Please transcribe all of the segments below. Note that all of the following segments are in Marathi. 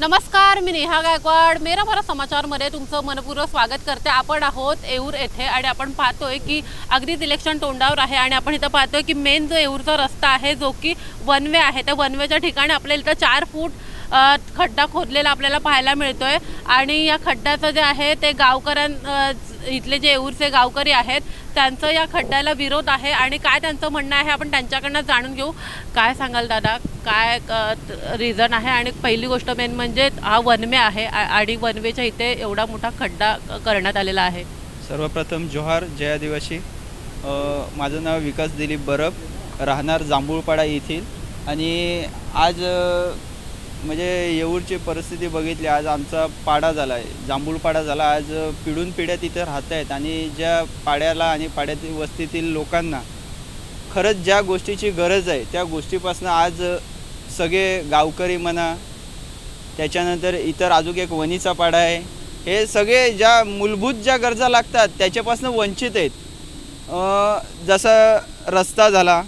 नमस्कार मी नेहा गायकवाड. मेरा मरा समाचारमध्ये तुमचं मनपूर्वक स्वागत करते. आपण आहोत येऊर येथे आणि आपण पाहतोय की अगदीच इलेक्शन तोंडावर आहे आणि आपण इथं पाहतोय की मेन जो येऊरचा रस्ता आहे जो की वनवे आहे. त्या वनवेच्या ठिकाणी आपल्याला इथं चार फूट खड्डा खोदलेला आपल्याला पाहायला मिळतोय. आणि या खड्ड्याचं जे आहे ते गावकऱ्यां इथले जे येऊरचे गावकरी आहेत त्यांचं या खड्ड्याला विरोध आहे आणि काय त्यांचं म्हणणं आहे आपण त्यांच्याकडनं जाणून घेऊ. काय सांगाल दादा? काय रिझन आहे? आणि पहिली गोष्ट मेन म्हणजे हा वनवे आहे आणि वनवेच्या इथे एवढा मोठा खड्डा करण्यात आलेला आहे. सर्वप्रथम जोहार जय आदिवासी. माझं नाव विकास दिलीप बरफ. राहणार जांभूळपाडा येथील. आणि आज म्हणजे येऊरची परिस्थिती बघितली आज आमचा पाडा झाला आहे जांभूळपाडा झाला. आज पिढून पिढ्या तिथे राहत आहेत आणि ज्या पाड्याला आणि पाड्यातील वस्तीतील लोकांना खरंच ज्या गोष्टीची गरज आहे त्या गोष्टीपासून आज सगळे गावकरी म्हणा त्याच्यानंतर इतर अजून एक वणीचा पाडा आहे हे सगळे ज्या मूलभूत ज्या गरजा लागतात त्याच्यापासून वंचित आहेत. जसं रस्ता झाला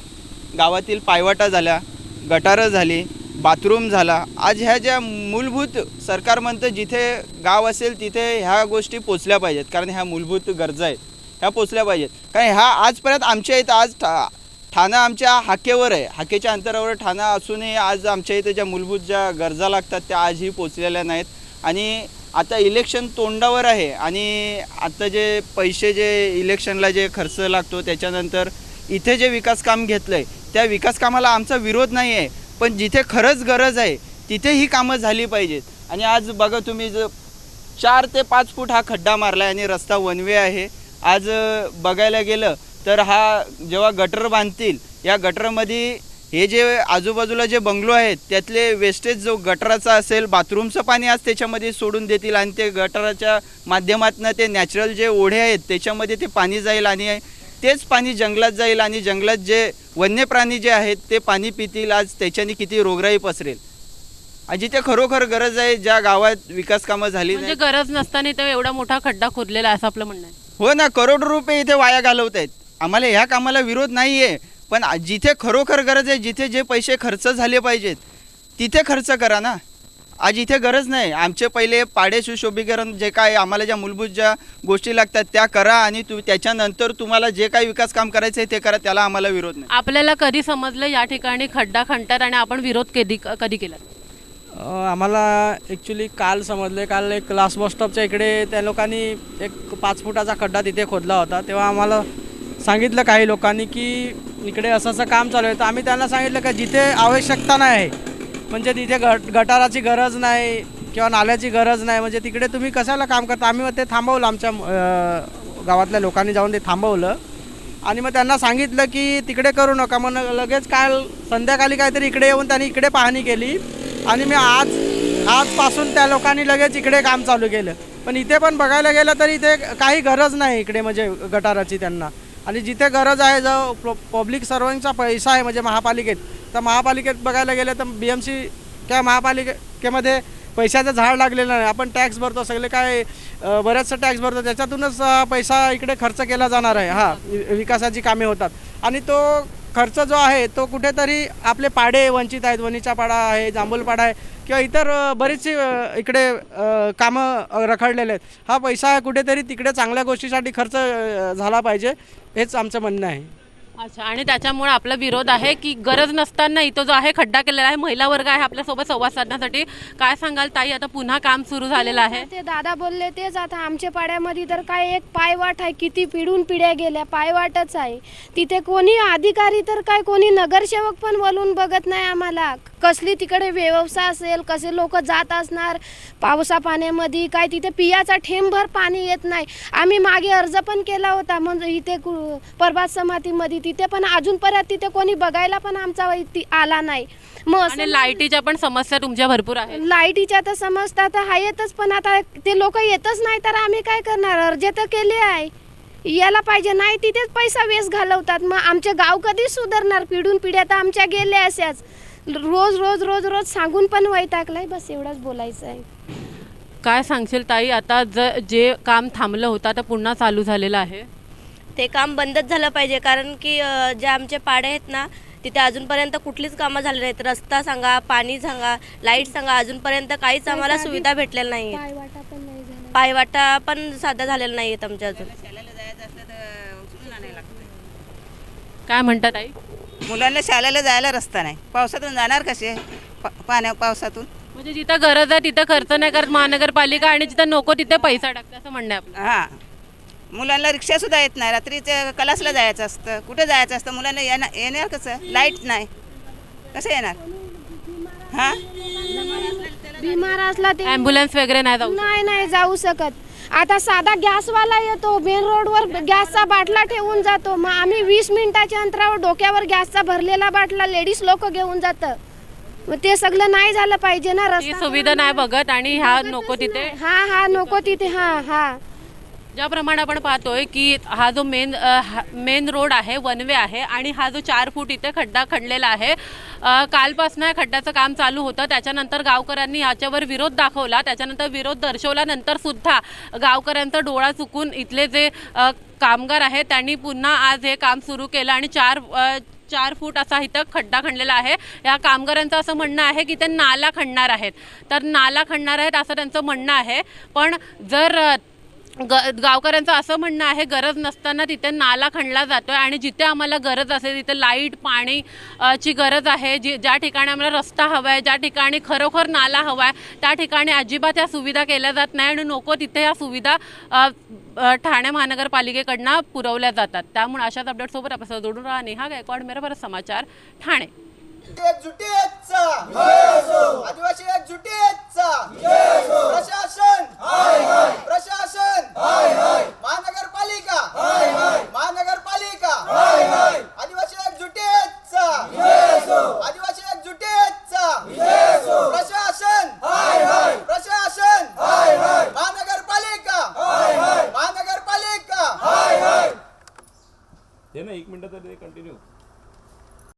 गावातील पायवाटा झाल्या गटारं झाली बाथरूम झाला. आज ह्या ज्या मूलभूत सरकार म्हणतं जिथे गाव असेल तिथे ह्या गोष्टी पोचल्या पाहिजेत. कारण ह्या मूलभूत गरजा आहेत. ह्या पोचल्या पाहिजेत. कारण ह्या आजपर्यंत आमच्या इथं आज ठा ठाणं आमच्या हाकेवर आहे. हाकेच्या अंतरावर ठाणं असूनही आज आमच्या इथे ज्या मूलभूत ज्या गरजा लागतात त्या आजही पोचलेल्या नाहीत. आणि आता इलेक्शन तोंडावर आहे. आणि आता जे पैसे जे इलेक्शनला जे खर्च लागतो त्याच्यानंतर इथे जे विकास काम घेतलं आहे त्या विकास कामाला आमचा विरोध नाही आहे पण जिथे खरंच गरज आहे तिथे ही कामं झाली पाहिजेत. आणि आज बघा तुम्ही ज चार ते पाच फूट हा खड्डा मारला आहे आणि रस्ता वनवे आहे. आज बघायला गेलं तर हा जेव्हा गटर बांधतील या गटरमध्ये हे जे आजूबाजूला जे बंगलो आहेत त्यातले वेस्टेज जो गटराचा असेल बाथरूमचं पाणी आज त्याच्यामध्ये सोडून देतील आणि ते गटराच्या माध्यमातून ते नॅचरल जे ओढे आहेत त्याच्यामध्ये ते पाणी जाईल आणि तेच पाणी जंगलात जाईल आणि जंगलात जे वन्य प्राणी जे आहेत ते पाणी पितील आज त्याच्याने किती रोगराई पसरेल. आणि जिथे खरोखर गरज आहे ज्या गावात विकास कामं झाली म्हणजे गरज नसताना इथे एवढा मोठा खड्डा खोदलेला आहे असं आपलं म्हणणं आहे. हो ना करोड रुपये इथे वाया घालवत आहेत. आम्हाला ह्या कामाला विरोध नाही आहे पण जिथे खरोखर गरज आहे जिथे जे पैसे खर्च झाले पाहिजेत तिथे खर्च करा ना. आज इथे गरज नाही. आमचे पहिले पाडे सुशोभीकरण जे काय आम्हाला ज्या मूलभूत ज्या गोष्टी लागतात त्या करा आणि तू त्याच्यानंतर तुम्हाला जे काही विकास काम करायचं आहे ते करा त्याला आम्हाला विरोध नाही. आपल्याला कधी समजलं या ठिकाणी खड्डा खणतात आणि आपण विरोध कधी कधी केला? आम्हाला ॲक्च्युली काल समजले काल एक लास्ट बस स्टॉपच्या इकडे त्या लोकांनी एक पाच फुटाचा खड्डा तिथे खोदला होता. तेव्हा आम्हाला सांगितलं काही लोकांनी की इकडे असं असं काम चालू आहे. तर आम्ही त्यांना सांगितलं का जिथे आवश्यकता नाही आहे म्हणजे तिथे गट गटाराची गरज नाही किंवा नाल्याची गरज नाही. म्हणजे तिकडे तुम्ही कशाला काम करता? आम्ही मग ते थांबवलं आमच्या गावातल्या लोकांनी जाऊन ते थांबवलं. आणि मग त्यांना सांगितलं की तिकडे करू नका. मग लगेच काल संध्याकाळी काहीतरी इकडे येऊन त्यांनी इकडे पाहणी केली. आणि मी आज आजपासून त्या लोकांनी लगेच इकडे काम चालू केलं. पण इथे पण बघायला गेलं तर इथे काही गरज नाही इकडे म्हणजे गटाराची त्यांना. आणि जिथे गरज आहे जो पब्लिक सर्वंटचा पैसा आहे म्हणजे महापालिकेत तर महापालिकेत बघायला गेलं तर बी एम सी किंवा महापालिकेमध्ये पैशाचं झाड लागलेलं नाही. आपण टॅक्स भरतो सगळे काय बऱ्याचसा टॅक्स भरतो. त्याच्यातूनच पैसा इकडे खर्च केला जाणार आहे. हा विकासाची कामे होतात. आणि तो खर्च जो आहे तो कुठेतरी आपले पाडे वंचित आहेत. वणीचा पाडा आहे जांभूलपाडा आहे किंवा इतर बरीचशी इकडे कामं रखडलेले आहेत. हा पैसा कुठेतरी तिकडे चांगल्या गोष्टीसाठी खर्च झाला पाहिजे हेच आमचं म्हणणं आहे. अच्छा आणि त्याच्यामुळे आपला विरोध आहे की गरज नसताना इथं जो आहे खड्डा केलेला आहे महिला वर्ग आहे आपल्यासोबत संवाद साधण्यासाठी. काय सांगाल ताई आता पुन्हा काम सुरू झालेलं आहे? ते दादा बोलले तेच आता आमच्या पाड्यामध्ये तर काय एक पायवाट आहे किती पिढून पिढ्या गेल्या पायवाटच आहे. तिथे कोणी अधिकारी तर काय कोणी नगरसेवक पण बोलून बघत नाही आम्हाला. कसली तिकडे व्यवसाय असेल कसे लोक जात असणार पावसा पाण्यामध्ये काय तिथे पियाचा ठेंभर पाणी येत नाही. आम्ही मागे अर्ज पण केला होता म्हणजे इथे कु- प्रभात समाधीमध्ये तिथे पण अजूनपर्यंत तिथे कोणी बघायला पण आमचा आला नाही. मग असं आणि लाईटीच्या पण समस्या तुमच्या भरपूर आहेत. लाईटीच्या तर समजता तर आहेतच पण आता ते लोक येतच नाही तर आम्ही काय करणार? अर्ज तर केले आहे. यायला पाहिजे नाही तिथेच पैसा वेस्ट घालवतात. मग आमचे गाव कधी सुधारणार? पिढून पिढ्या तर आमच्या गेल्या अशाच. रोज रोज रोज रोज सांगून पण वैतागलाय बस एवढंच बोलायचं आहे. काय सांगशील ताई? आता ज जे काम थांबलं होतं आता पुन्हा चालू झालेलं आहे. ते काम बंदच झालं पाहिजे. कारण की जे आमचे पाडे आहेत ना तिथे अजूनपर्यंत कुठलीच कामं झाली नाहीत. रस्ता सांगा पाणी सांगा लाइट सांगा अजूनपर्यंत काहीच आम्हाला सुविधा भेटलेल्या नाही पायवाटा पण नाही झाला. पायवाटा पण साध्या झालेल्या नाही आहेत आमच्या अजून. काय म्हणतात आई? मुलांना शाळेला जायला रस्ता नाही. पावसातून जाणार कसे? पा पाण्या पावसातून? म्हणजे जिथं गरज आहे तिथं खर्च नाही करत महानगरपालिका आणि जिथं नको तिथे पैसा टाकते असं म्हणणं आहे आपलं. हां. मुलांना रिक्षासुद्धा येत नाही. रात्रीचं क्लासला जायचं असतं. कुठे जायचं असतं? मुलांना येणार येणार कसं? लाइट नाही. कसं येणार? हां? बिमार असला ते ॲम्ब्युलन्स वगैरे नाही जाऊ नाही नाही जाऊ शकत. आता साधा गॅसवाला येतो मेन रोडवर गॅसचा बाटला ठेवून जातो. मग आम्ही वीस मिनिटाच्या अंतरावर डोक्यावर गॅसचा भरलेला बाटला लेडीज लोक घेऊन जातं. मग ते सगळं नाही झालं पाहिजे ना ही रस्ता सुविधा नाही बघत आणि ह्या नको तिथे. हा हा नको तिथे. हा हा. ज्याप्रमाणे आपण पाहतोय की हा जो मेन मेन रोड आहे वन वे आहे आणि हा जो चार फूट इथे खड्डा खणलेला आहे कालपासून या खड्ड्याचं काम चालू होतं. त्याच्यानंतर गावकऱ्यांनी याच्यावर विरोध दाखवला. त्याच्यानंतर विरोध दर्शवल्यानंतर सुद्धा गावकऱ्यांचा डोळा चुकून इथले जे कामगार आहेत त्यांनी पुन्हा आज हे काम सुरू केलं आणि चार चार फूट असा इथं खड्डा खणलेला आहे. या कामगारांचं असं म्हणणं आहे की ते नाला खणणार आहेत. तर नाला खणणार आहेत असं त्यांचं म्हणणं आहे. पण जर ग गावकऱ्यांचं असं म्हणणं आहे गरज नसताना तिथे नाला खणला जातोय आणि जिथे आम्हाला गरज असेल तिथे लाइट पाणी ची गरज आहे. जी ज्या ठिकाणी आम्हाला रस्ता हवा आहे ज्या ठिकाणी खरोखर नाला हवा आहे त्या ठिकाणी अजिबात या सुविधा केल्या जात नाही आणि नको तिथे या सुविधा ठाणे महानगरपालिकेकडनं पुरवल्या जातात. त्यामुळे अशाच अपडेटसोबत आपण जोडून राहा नेहा गायकवाड मेरा समाचार ठाणे.